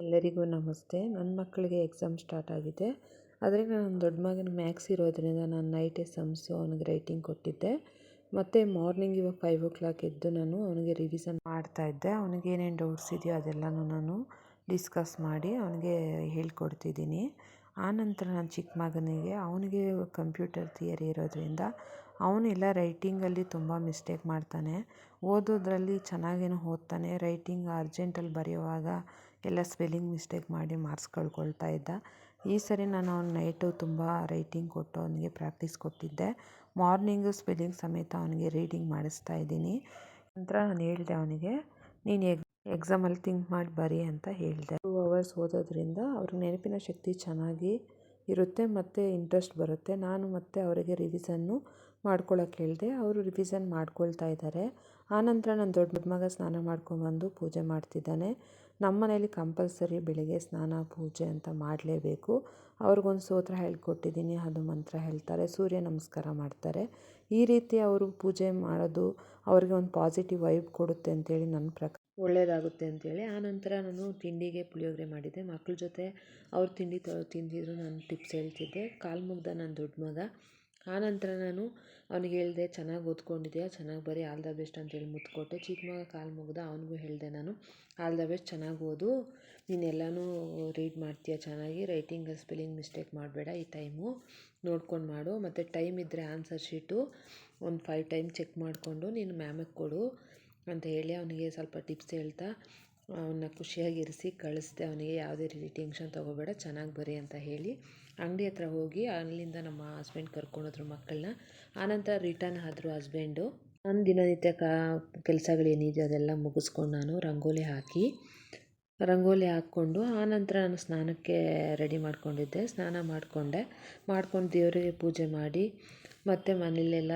ಎಲ್ಲರಿಗೂ ನಮಸ್ತೆ. ನನ್ನ ಮಕ್ಕಳಿಗೆ ಎಕ್ಸಾಮ್ ಸ್ಟಾರ್ಟ್ ಆಗಿದೆ. ಆದರೆ ನನ್ನ ದೊಡ್ಡ ಮಗನ ಮ್ಯಾಕ್ಸ್ ಇರೋದ್ರಿಂದ ನಾನು ನೈಟ್ ಸಮ್ಸು ಅವನಿಗೆ ರೈಟಿಂಗ್ ಕೊಟ್ಟಿದ್ದೆ. ಮತ್ತು ಮಾರ್ನಿಂಗ್ ಇವಾಗ ಫೈವ್ ಓ ಕ್ಲಾಕ್ ಎದ್ದು ನಾನು ಅವನಿಗೆ ರಿವಿಸನ್ ಮಾಡ್ತಾಯಿದ್ದೆ ಅವನಿಗೆ ಏನೇನು ಡೌಟ್ಸ್ ಇದೆಯೋ ಅದೆಲ್ಲನೂ ನಾನು ಡಿಸ್ಕಸ್ ಮಾಡಿ ಅವನಿಗೆ ಹೇಳ್ಕೊಡ್ತಿದ್ದೀನಿ. ಆನಂತರ ನನ್ನ ಚಿಕ್ಕ ಮಗನಿಗೆ ಅವನಿಗೆ ಕಂಪ್ಯೂಟರ್ ಥಿಯರಿ ಇರೋದ್ರಿಂದ ಅವನು ಎಲ್ಲ ರೈಟಿಂಗಲ್ಲಿ ತುಂಬ ಮಿಸ್ಟೇಕ್ ಮಾಡ್ತಾನೆ. ಓದೋದ್ರಲ್ಲಿ ಚೆನ್ನಾಗೇನೋ ಓದ್ತಾನೆ. ರೈಟಿಂಗ್ ಅರ್ಜೆಂಟಲ್ಲಿ ಬರೆಯುವಾಗ ಎಲ್ಲ ಸ್ಪೆಲ್ಲಿಂಗ್ ಮಿಸ್ಟೇಕ್ ಮಾಡಿ ಮಾರ್ಕ್ಸ್ ಕಳ್ಕೊಳ್ತಾ ಇದ್ದ. ಈ ಸರಿ ನಾನು ಅವ್ನು ನೈಟು ತುಂಬ ರೈಟಿಂಗ್ ಕೊಟ್ಟು ಅವನಿಗೆ ಪ್ರಾಕ್ಟೀಸ್ ಕೊಟ್ಟಿದ್ದೆ. ಮಾರ್ನಿಂಗು ಸ್ಪೆಲ್ಲಿಂಗ್ ಸಮೇತ ಅವನಿಗೆ ರೀಡಿಂಗ್ ಮಾಡಿಸ್ತಾ ಇದ್ದೀನಿ. ನಂತರ ನಾನು ಹೇಳಿದೆ ಅವನಿಗೆ, ನೀನು ಎಗ್ ಎಕ್ಸಾಮಲ್ಲಿ ಥಿಂಕ್ ಮಾಡಿ ಬರಿ ಅಂತ ಹೇಳಿದೆ. ಟೂ ಅವರ್ಸ್ ಓದೋದ್ರಿಂದ ಅವ್ರ ನೆನಪಿನ ಶಕ್ತಿ ಚೆನ್ನಾಗಿ ಇರುತ್ತೆ ಮತ್ತು ಇಂಟ್ರೆಸ್ಟ್ ಬರುತ್ತೆ. ನಾನು ಮತ್ತೆ ಅವರಿಗೆ ರಿವಿಸನ್ನು ಮಾಡ್ಕೊಳ್ಳೋಕೆ ಹೇಳಿದೆ. ಅವರು ರಿವಿಸನ್ ಮಾಡ್ಕೊಳ್ತಾ ಇದ್ದಾರೆ. ಆನಂತರ ನನ್ನ ದೊಡ್ಡ ಮಗ ಸ್ನಾನ ಮಾಡ್ಕೊಂಡ್ಬಂದು ಪೂಜೆ ಮಾಡ್ತಿದ್ದಾನೆ. ನಮ್ಮ ಮನೇಲಿ ಕಂಪಲ್ಸರಿ ಬೆಳಿಗ್ಗೆ ಸ್ನಾನ, ಪೂಜೆ ಅಂತ ಮಾಡಲೇಬೇಕು. ಅವ್ರಿಗೊಂದು ಸೋತ್ರ ಹೇಳ್ಕೊಟ್ಟಿದ್ದೀನಿ, ಅದು ಮಂತ್ರ ಹೇಳ್ತಾರೆ, ಸೂರ್ಯ ನಮಸ್ಕಾರ ಮಾಡ್ತಾರೆ. ಈ ರೀತಿ ಅವರು ಪೂಜೆ ಮಾಡೋದು ಅವ್ರಿಗೆ ಒಂದು ಪಾಸಿಟಿವ್ ವೈಬ್ ಕೊಡುತ್ತೆ ಅಂತೇಳಿ ನನ್ನ ಪ್ರಕಾರ. ಒಳ್ಳೆಯದಾಗುತ್ತೆ ಅಂತೇಳಿ. ಆನಂತರ ನಾನು ತಿಂಡಿಗೆ ಪುಳಿಯೋಗರೆ ಮಾಡಿದ್ದೆ. ಮಕ್ಕಳ ಜೊತೆ ಅವ್ರು ತಿಂಡಿ ತಿಂದಿದ್ರು, ನಾನು ಟಿಪ್ಸ್ ಹೇಳ್ತಿದ್ದೆ. ಕಾಲು ಮುಗ್ದ ನನ್ನ ದೊಡ್ಡ ಮಗ. ಆನಂತರ ನಾನು ಅವ್ನಿಗೆ ಹೇಳಿದೆ, ಚೆನ್ನಾಗಿ ಓದ್ಕೊಂಡಿದ್ದೀಯಾ ಚೆನ್ನಾಗಿ ಬರೀ ಆಲ್ ದ ಬೆಸ್ಟ್ ಅಂತ ಹೇಳಿ ಕೊಟ್ಟೆ ಚಿಕ್ಕ ಮಗ ಕಾಲು ಮುಗಿದ ಅವನಿಗೂ ಹೇಳಿದೆ ನಾನು, ಆಲ್ ದ ಬೆಸ್ಟ್, ಚೆನ್ನಾಗಿ ಓದು. ನೀನು ರೀಡ್ ಮಾಡ್ತೀಯ ಚೆನ್ನಾಗಿ? ರೈಟಿಂಗ್ ಸ್ಪೆಲ್ಲಿಂಗ್ ಮಿಸ್ಟೇಕ್ ಮಾಡಬೇಡ ಈ ಟೈಮು. ನೋಡ್ಕೊಂಡು ಮಾಡು. ಮತ್ತು ಟೈಮ್ ಇದ್ದರೆ ಆನ್ಸರ್ ಶೀಟು. ಒಂದು ಫೈವ್ ಟೈಮ್ ಚೆಕ್ ಮಾಡಿಕೊಂಡು ನೀನು ಮ್ಯಾಮಿಗೆ ಕೊಡು. ಅಂತ ಹೇಳಿ ಅವನಿಗೆ ಸ್ವಲ್ಪ ಟಿಪ್ಸ್ ಹೇಳ್ತಾ ಅವನ್ನ ಖುಷಿಯಾಗಿ ಇರಿಸಿ ಕಳಿಸ್ದೆ, ಅವನಿಗೆ ಯಾವುದೇ ರೀತಿ ಟೆನ್ಷನ್ ತೊಗೋಬೇಡ, ಚೆನ್ನಾಗಿ ಬರಿ ಅಂತ ಹೇಳಿ ಅಂಗಡಿ ಹತ್ರ ಹೋಗಿ ಅಲ್ಲಿಂದ ನಮ್ಮ ಹಸ್ಬೆಂಡ್ ಕರ್ಕೊಂಡೋದ್ರು ಮಕ್ಕಳನ್ನ. ಆನಂತರ ರಿಟರ್ನ್ ಆದರು ಹಸ್ಬೆಂಡು ನನ್ನ ದಿನನಿತ್ಯ ಕಾ, ಕೆಲಸಗಳೇನಿದೆ ಅದೆಲ್ಲ ಮುಗಿಸ್ಕೊಂಡು ನಾನು ರಂಗೋಲಿ ಹಾಕಿ, ರಂಗೋಲಿ ಹಾಕ್ಕೊಂಡು ಆನಂತರ ನಾನು ಸ್ನಾನಕ್ಕೆ ರೆಡಿ ಮಾಡ್ಕೊಂಡಿದ್ದೆ. ಸ್ನಾನ ಮಾಡಿಕೊಂಡೆ. ಮಾಡ್ಕೊಂಡು ದೇವರಿಗೆ ಪೂಜೆ ಮಾಡಿ, ಮತ್ತು ಮನೇಲೆಲ್ಲ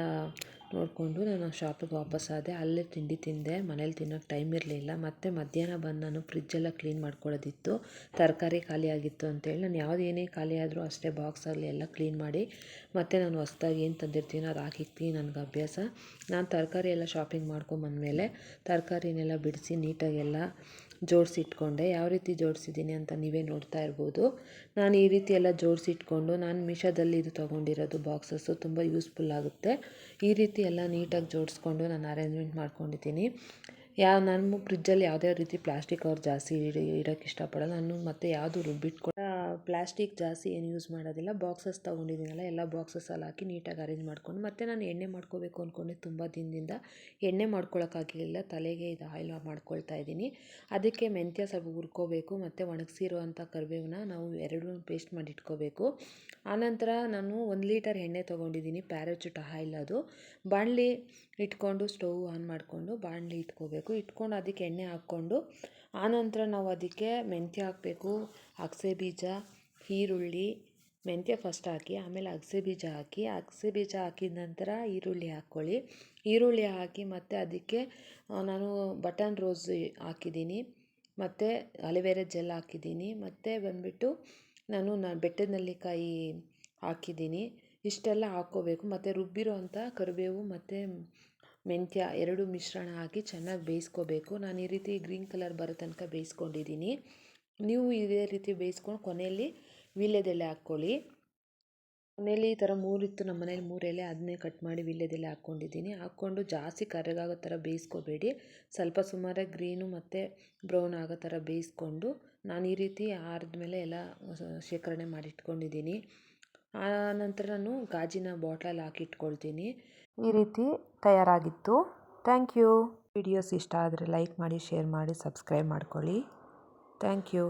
ನೋಡಿಕೊಂಡು ನಾನು ಶಾಪಿಗೆ ವಾಪಸ್ಸಾದೆ ಅಲ್ಲೇ ತಿಂಡಿ ತಿಂದೆ. ಮನೇಲಿ ತಿನ್ನೋಕ್ಕೆ ಟೈಮ್ ಇರಲಿಲ್ಲ. ಮತ್ತು ಮಧ್ಯಾಹ್ನ ಬಂದು ನಾನು ಫ್ರಿಜ್ಜೆಲ್ಲ ಕ್ಲೀನ್ ಮಾಡ್ಕೊಳ್ಳೋದಿತ್ತು. ತರಕಾರಿ ಖಾಲಿಯಾಗಿತ್ತು ಅಂತೇಳಿ ನಾನು ಯಾವ್ದು ಏನೇ ಖಾಲಿ ಆದರೂ ಅಷ್ಟೇ ಬಾಕ್ಸಲ್ಲಿ ಎಲ್ಲ ಕ್ಲೀನ್ ಮಾಡಿ ಮತ್ತು ನಾನು ಹೊಸ್ದಾಗಿ ಏನು ತಂದಿರ್ತೀನೋ ಅದು ಹಾಕಿಕ್ತೀನಿ ನನಗೆ ಅಭ್ಯಾಸ. ನಾನು ತರಕಾರಿ ಎಲ್ಲ ಶಾಪಿಂಗ್ ಮಾಡ್ಕೊಂಬಂದಮೇಲೆ ತರಕಾರಿನೆಲ್ಲ ಬಿಡಿಸಿ ನೀಟಾಗೆಲ್ಲ ಜೋಡಿಸಿಟ್ಕೊಂಡೆ. ಯಾವ ರೀತಿ ಜೋಡಿಸಿದ್ದೀನಿ ಅಂತ ನೀವೇ ನೋಡ್ತಾ ಇರ್ಬೋದು. ನಾನು ಈ ರೀತಿ ಎಲ್ಲ ಜೋಡಿಸಿಟ್ಕೊಂಡು ನಾನು ಮೀಶೋದಲ್ಲಿ ಇದು ತೊಗೊಂಡಿರೋದು ಬಾಕ್ಸಸ್ಸು ತುಂಬ ಯೂಸ್ಫುಲ್ ಆಗುತ್ತೆ. ಈ ರೀತಿ ಎಲ್ಲ ನೀಟಾಗಿ ಜೋಡಿಸ್ಕೊಂಡು ನಾನು ಅರೇಂಜ್ಮೆಂಟ್ ಮಾಡ್ಕೊಂಡಿದ್ದೀನಿ. ಯಾವ ನಾನು ಫ್ರಿಜ್ಜಲ್ಲಿ ಯಾವುದೇ ರೀತಿ ಪ್ಲಾಸ್ಟಿಕ್ ಅವ್ರು ಜಾಸ್ತಿ ಇಡ ಇಡೋಕ್ಕೆ ಇಷ್ಟಪಡಲ್ಲ. ನಾನು ಮತ್ತು ಯಾವುದು ರುಬ್ಬಿಟ್ಕೊ ಪ್ಲಾಸ್ಟಿಕ್ ಜಾಸ್ತಿ ಏನು ಯೂಸ್ ಮಾಡೋದಿಲ್ಲ. ಬಾಕ್ಸಸ್ ತೊಗೊಂಡಿದ್ದೀನಲ್ಲ, ಎಲ್ಲ ಬಾಕ್ಸಸ್ಸಲ್ಲಿ ಹಾಕಿ ನೀಟಾಗಿ ಅರೇಂಜ್ ಮಾಡ್ಕೊಂಡು, ಮತ್ತು ನಾನು ಎಣ್ಣೆ ಮಾಡ್ಕೋಬೇಕು ಅಂದ್ಕೊಂಡೆ ತುಂಬ ದಿನದಿಂದ. ಎಣ್ಣೆ ಮಾಡ್ಕೊಳಕ್ಕಾಗಲಿಲ್ಲ, ತಲೆಗೆ ಇದು ಆಯಿಲ್ ಮಾಡ್ಕೊಳ್ತಾ ಇದ್ದೀನಿ. ಅದಕ್ಕೆ ಮೆಂತ್ಯ ಸ್ವಲ್ಪ ಹುರ್ಕೋಬೇಕು, ಮತ್ತು ಒಣಗಿಸಿರುವಂಥ ಕರಿಬೇವನ್ನ ನಾವು ಎರಡೂ ಪೇಸ್ಟ್ ಮಾಡಿ ಇಟ್ಕೋಬೇಕು. ಆನಂತರ ನಾನು ಒಂದು ಲೀಟರ್ ಎಣ್ಣೆ ತೊಗೊಂಡಿದ್ದೀನಿ ಪ್ಯಾರಚೂಟ್ ಆಯಿಲ್ ಅದು. ಬಾಣಲಿ ಇಟ್ಕೊಂಡು ಸ್ಟವ್ ಆನ್ ಮಾಡಿಕೊಂಡು ಬಾಣಲಿ ಇಟ್ಕೋಬೇಕು. ಇಟ್ಕೊಂಡು ಅದಕ್ಕೆ ಎಣ್ಣೆ ಹಾಕ್ಕೊಂಡು, ಆನಂತರ ನಾವು ಅದಕ್ಕೆ ಮೆಂತ್ಯ ಹಾಕಬೇಕು, ಅಗಸೆ ಬೀಜ ಈರುಳ್ಳಿ, ಮೆಂತ್ಯ ಫಸ್ಟ್ ಹಾಕಿ, ಆಮೇಲೆ ಅಗಸೆ ಬೀಜ ಹಾಕಿ, ಅಗಸೆ ಬೀಜ ಹಾಕಿದ ನಂತರ ಈರುಳ್ಳಿ ಹಾಕ್ಕೊಳ್ಳಿ. ಈರುಳ್ಳಿ ಹಾಕಿ ಮತ್ತು ಅದಕ್ಕೆ ನಾನು ಬಟನ್ ರೋಸ್ ಹಾಕಿದ್ದೀನಿ, ಮತ್ತು ಅಲೋವೆರಾ ಜೆಲ್ ಹಾಕಿದ್ದೀನಿ, ಮತ್ತು ಬಂದುಬಿಟ್ಟು ನಾನು ನ, ಬೆಟ್ಟದ ನೆಲ್ಲಿಕಾಯಿ ಹಾಕಿದ್ದೀನಿ. ಇಷ್ಟೆಲ್ಲ ಹಾಕ್ಕೋಬೇಕು. ಮತ್ತು ರುಬ್ಬಿರೋ ಅಂಥ ಕರಿಬೇವು ಮತ್ತು ಮೆಂತ್ಯ ಎರಡು ಮಿಶ್ರಣ ಹಾಕಿ ಚೆನ್ನಾಗಿ ಬೇಯಿಸ್ಕೋಬೇಕು. ನಾನು ಈ ರೀತಿ ಗ್ರೀನ್ ಕಲರ್ ಬರೋ ತನಕ ಬೇಯಿಸ್ಕೊಂಡಿದ್ದೀನಿ. ನೀವು ಇದೇ ರೀತಿ ಬೇಯಿಸ್ಕೊಂಡು ಕೊನೆಯಲ್ಲಿ ವೀಳ್ಯದೆಲೆ ಹಾಕ್ಕೊಳ್ಳಿ. ಕೊನೆಯಲ್ಲಿ ಈ ಥರ ಮೂರಿತ್ತು ನಮ್ಮ ಮನೇಲಿ ಮೂರೆಲೆ, ಅದನ್ನೇ ಕಟ್ ಮಾಡಿ ವೀಳ್ಯದೆಲೆ ಹಾಕ್ಕೊಂಡಿದ್ದೀನಿ. ಹಾಕ್ಕೊಂಡು ಜಾಸ್ತಿ ಕರಗಾಗೋ ಥರ ಬೇಯಿಸ್ಕೋಬೇಡಿ. ಸ್ವಲ್ಪ ಸುಮಾರಾಗಿ ಗ್ರೀನು ಮತ್ತು ಬ್ರೌನ್ ಆಗೋ ಥರ ಬೇಯಿಸ್ಕೊಂಡು ನಾನು ಈ ರೀತಿ ಆರಿದ್ಮೇಲೆ ಎಲ್ಲ ಶೇಖರಣೆ ಮಾಡಿ ಇಟ್ಕೊಂಡಿದ್ದೀನಿ. ಆ ನಂತರ ನಾನು ಗಾಜಿನ ಬಾಟಲಲ್ಲಿ ಹಾಕಿ ಇಟ್ಕೊಳ್ತೀನಿ ಈ ರೀತಿ ತಯಾರಾಗಿತ್ತು. Thank you. ವಿಡಿಯೋಸ್ ಇಷ್ಟ ಆದರೆ ಲೈಕ್ ಮಾಡಿ, ಶೇರ್ ಮಾಡಿ, ಸಬ್ಸ್ಕ್ರೈಬ್ ಮಾಡ್ಕೊಳ್ಳಿ. Thank you